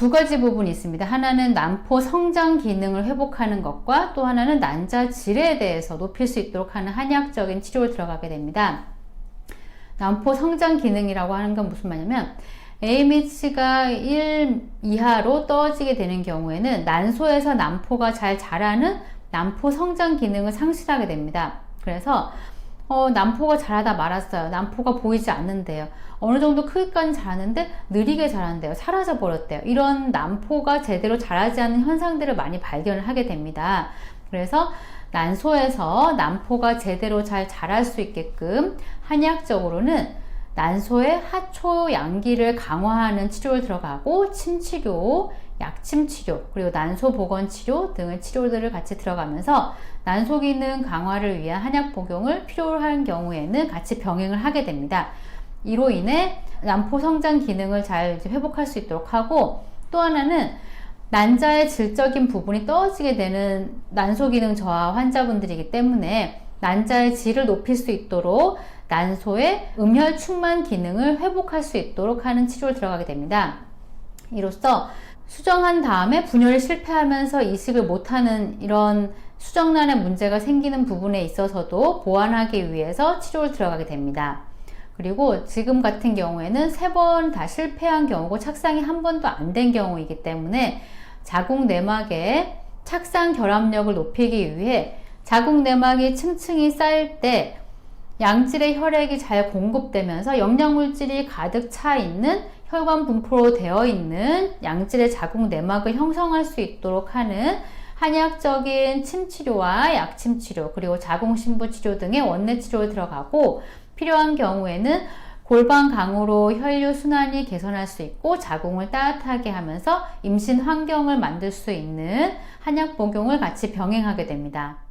두 가지 부분이 있습니다. 하나는 난포 성장 기능을 회복하는 것과 또 하나는 난자 질에 대해서 높일 수 있도록 하는 한약적인 치료를 들어가게 됩니다. 난포 성장 기능이라고 하는 건 무슨 말이냐면 AMH가 1 이하로 떨어지게 되는 경우에는 난소에서 난포가 잘 자라는 난포 성장 기능을 상실하게 됩니다. 그래서 어, 난포가 자라다 말았어요. 난포가 보이지 않는데요. 어느 정도 크기까지 자라는데 느리게 자란대요. 사라져 버렸대요. 이런 난포가 제대로 자라지 않는 현상들을 많이 발견을 하게 됩니다. 그래서 난소에서 난포가 제대로 잘 자랄 수 있게끔 한의학적으로는 난소의 하초 양기를 강화하는 치료를 들어가고 침치료, 약침 치료, 그리고 난소 보건 치료 등의 치료들을 같이 들어가면서 난소 기능 강화를 위한 한약 복용을 필요로 한 경우에는 같이 병행을 하게 됩니다. 이로 인해 난포 성장 기능을 잘 회복할 수 있도록 하고 또 하나는 난자의 질적인 부분이 떨어지게 되는 난소 기능 저하 환자분들이기 때문에 난자의 질을 높일 수 있도록 난소의 음혈 충만 기능을 회복할 수 있도록 하는 치료를 들어가게 됩니다. 이로써 수정한 다음에 분열이 실패하면서 이식을 못하는 이런 수정란의 문제가 생기는 부분에 있어서도 보완하기 위해서 치료를 들어가게 됩니다. 그리고 지금 같은 경우에는 세 번 다 실패한 경우고 착상이 한 번도 안 된 경우이기 때문에 자궁 내막의 착상 결합력을 높이기 위해 자궁 내막이 층층이 쌓일 때 양질의 혈액이 잘 공급되면서 영양물질이 가득 차 있는 혈관 분포로 되어 있는 양질의 자궁 내막을 형성할 수 있도록 하는 한의학적인 침치료와 약침치료 그리고 자궁신부 치료 등의 원내 치료를 들어가고 필요한 경우에는 골반 강으로 혈류 순환이 개선할 수 있고 자궁을 따뜻하게 하면서 임신 환경을 만들 수 있는 한약 복용을 같이 병행하게 됩니다.